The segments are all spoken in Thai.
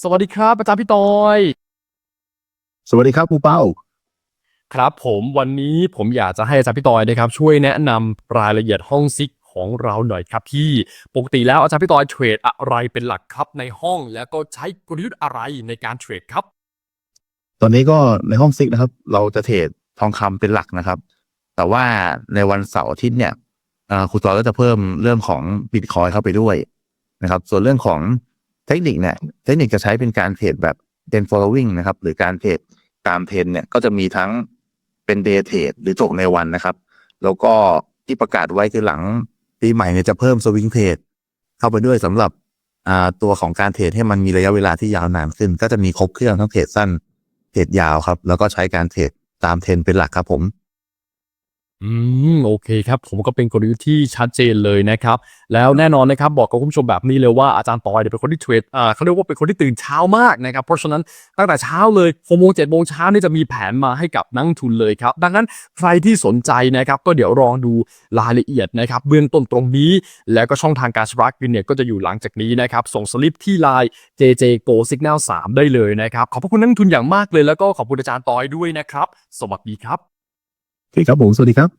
สวัสดีครับอาจารย์พี่ตอย สวัสดีครับครูเป้า ครับผมวันนี้ผมอยากจะให้อาจารย์พี่ตอยนะครับ ช่วยแนะนำรายละเอียดห้องซิกของเราหน่อยครับพี่ปกติแล้วอาจารย์พี่ตอยเทรดอะไรเป็นหลักครับในห้องแล้วก็ใช้กลยุทธ์อะไรในการเทรดครับ ตอนนี้ก็ในห้องซิกนะครับ เราจะเทรดทองคำเป็นหลักนะครับ แต่ว่าในวันเสาร์อาทิตย์เนี่ยเอ่อครูตอยก็จะเพิ่มเรื่องของบิตคอยเข้าไปด้วยนะครับ ส่วนเรื่องของ เทคนิคเนี่ยเทคนิคจะใช้เป็นการเทรดแบบ trend following นะครับ หรือการเทรดตามเทรนเนี่ยก็จะมีทั้งเป็น day trade หรือจกในวันนะครับ แล้วก็ที่ประกาศไว้คือหลังปีใหม่เนี่ยจะเพิ่มสวิงเทรดเข้าไปด้วยสำหรับตัวของการเทรดให้มันมีระยะเวลาที่ยาวนานขึ้น ก็จะมีครบเครื่องทั้งเทรดสั้นเทรดยาวครับ แล้วก็ใช้การเทรดตามเทรนเป็นหลักครับผม อืม โอเคครับ ผมก็เป็นกลยุทธ์ที่ชัดเจนเลยนะครับ แล้วแน่นอนนะครับ บอกกับคุณผู้ชมแบบนี้เลยว่าอาจารย์ตอยเนี่ยเป็นคนที่เทรดอ่าเขาเรียกว่าเป็นคนที่ตื่นเช้ามากนะครับ เพราะฉะนั้นตั้งแต่เช้าเลยหกโมงเจ็ดโมงเช้านี่จะมีแผนมาให้กับนักทุนเลยครับ ดังนั้นใครที่สนใจนะครับ ก็เดี๋ยวลองดูรายละเอียดนะครับ เบื้องต้นตรงนี้ แล้วก็ช่องทางการชำระเงินเนี่ยก็จะอยู่หลังจากนี้นะครับ ส่งสลิปที่ไลน์ JJ Go Signal 3 ได้เลยนะครับ ขอบพระคุณนักทุนอย่างมากเลย แล้วก็ขอบคุณอาจารย์ตอยด้วยนะครับ สวัสดีครับ อเคครับผม สวัสดีครับ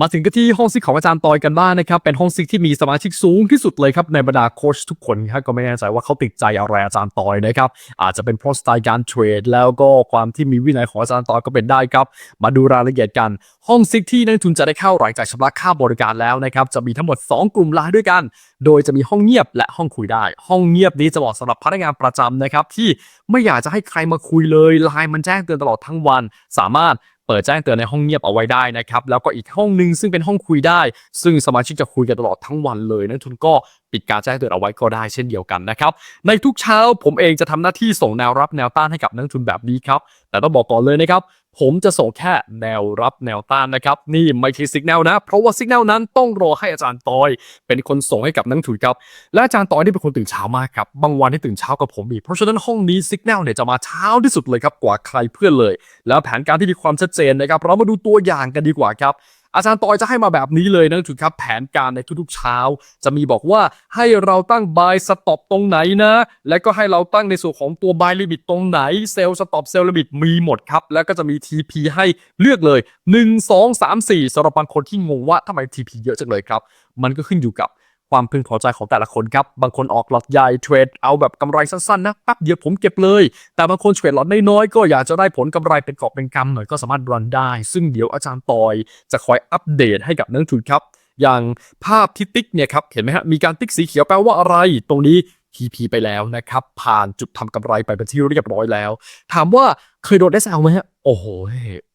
มาถึงกันที่ห้องซิกของอาจารย์ตอยกันบ้างนะครับ เป็นห้องซิกที่มีสมาชิกสูงที่สุดเลยครับในบรรดาโค้ชทุกคนครับก็ไม่แน่ใจว่าเขาติดใจอะไรอาจารย์ตอยนะครับ อาจจะเป็นเพราะสไตล์การเทรด แล้วก็ความที่มีวินัยของอาจารย์ตอยก็เป็นได้ครับ มาดูรายละเอียดกัน ห้องซิกที่นักทุนจะได้เข้าหลังจากชำระค่าบริการแล้วนะครับ จะมีทั้งหมด 2 กลุ่มรายด้วยกัน โดยจะมีห้องเงียบและห้องคุยได้ ห้องเงียบนี้จะเหมาะสำหรับพนักงานประจำนะครับที่ไม่อยากจะให้ใครมาคุยเลยไลน์มันแจ้งเตือนตลอดทั้งวัน สามารถ เปิดแจ้งเตือนในห้องเงียบเอาไว้ได้นะครับแล้วก็อีกห้องหนึ่งซึ่งเป็นห้องคุยได้ ซึ่งสมาชิกจะคุยกันตลอดทั้งวันเลยนักทุนก็ปิดการแจ้งเตือนเอาไว้ก็ได้เช่นเดียวกันนะครับในทุกเช้าผมเองจะทำหน้าที่ส่งแนวรับแนวต้านให้กับนักทุนแบบนี้ครับแต่ต้องบอกก่อนเลยนะครับ ผมจะส่งแค่แนวรับแนวต้านนะครับ นี่ไม่ใช่สัญญาณนะ เพราะว่าสัญญาณนั้นต้องรอให้อาจารย์ตอย เป็นคนส่งให้กับนักถุนครับ และอาจารย์ตอยนี่เป็นคนตื่นเช้ามากครับบางวันที่ตื่นเช้ากับผมอีกเพราะฉะนั้นห้องนี้สัญญาณเนี่ยจะมาเช้าที่สุดเลยครับกว่าใครเพื่อนเลย แล้วแผนการที่มีความชัดเจนนะครับเรามาดูตัวอย่างกันดีกว่าครับ อาจารย์ตอยจะให้มาแบบนี้เลยนะถูกครับแผนการในทุกๆเช้า จะมีบอกว่าให้เราตั้ง buy stop ตรงไหนนะ และก็ให้เราตั้งในส่วนของตัว buy limit ตรงไหน sell stop sell limit มีหมดครับ แล้วก็จะมี TP ให้เลือกเลย 1 2 3 4สำหรับบางคนที่งงว่าทำไม TP เยอะจังเลยครับ มันก็ขึ้นอยู่กับ ความพึงพอใจของแต่ละคนครับ บางคนออกหลอดใหญ่เทรดเอาแบบกำไรสั้นๆนะแป๊บเดียวผมเก็บเลย แต่บางคนเทรดหลอดน้อยๆก็อยากจะได้ผลกำไรเป็นกอบเป็นกำหน่อยก็สามารถรันได้ ซึ่งเดี๋ยวอาจารย์ตอย จะคอยอัปเดตให้กับนักทุนครับ อย่างภาพที่ติ๊กเนี่ยครับเห็นไหมฮะมีการติ๊กสีเขียวแปลว่าอะไร ตรงนี้ TP ไปแล้วนะครับ ผ่านจุดทำกำไรไปเป็นที่เรียบร้อยแล้ว ถามว่าเคยโดน SL ไหมฮะโอ้โห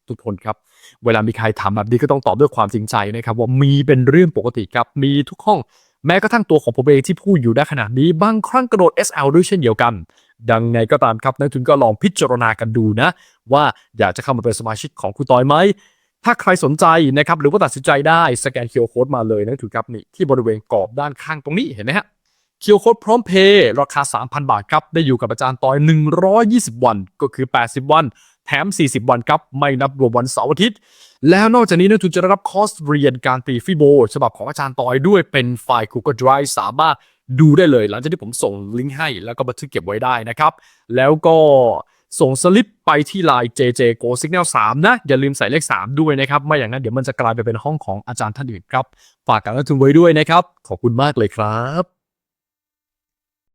ทุกคนครับ เวลามีใครถามแบบนี้ก็ต้องตอบด้วยความจริงใจนะครับ ว่ามีเป็นเรื่องปกติครับ มีทุกห้อง แม้กระทั่งตัวของผมเองที่พูดอยู่ได้ขนาดนี้บางครั้งกระโดด SL ด้วยเช่นเดียวกัน ดังไงก็ตามครับนักทุนก็ลองพิจารณากันดูนะ ว่าอยากจะเข้ามาเป็นสมาชิกของคุณต้อยไหมถ้าใครสนใจนะครับหรือว่าตัดสินใจได้สแกนเคียวโค้ดมาเลยนะถูกครับนี่ที่บริเวณกรอบด้านข้างตรงนี้เห็นไหมฮะเคียวโค้ดพร้อมเพย์ราคา 3,000 บาทครับ ได้อยู่กับอาจารย์ตอย 120 วันก็คือ 80 วัน แถม 40 วันครับ ไม่นับรวมวันเสาร์อาทิตย์ แล้วนอกจากนี้นักทุนจะได้รับคอร์สเรียนการตีฟิโบฉบับของอาจารย์ตอยด้วยเป็นไฟล์ Google Drive สามารถดูได้เลย หลังจากที่ผมส่งลิงก์ให้แล้วก็บันทึกเก็บไว้ได้นะครับ แล้วก็ส่งสลิปไปที่ไลน์ JJ Go Signal 3 นะ อย่าลืมใส่เลข 3 ด้วยนะครับ ไม่อย่างนั้นเดี๋ยวมันจะกลายไปเป็นห้องของอาจารย์ท่านอื่นครับ ฝากการลงทุนไว้ด้วยนะครับ ขอบคุณมากเลยครับ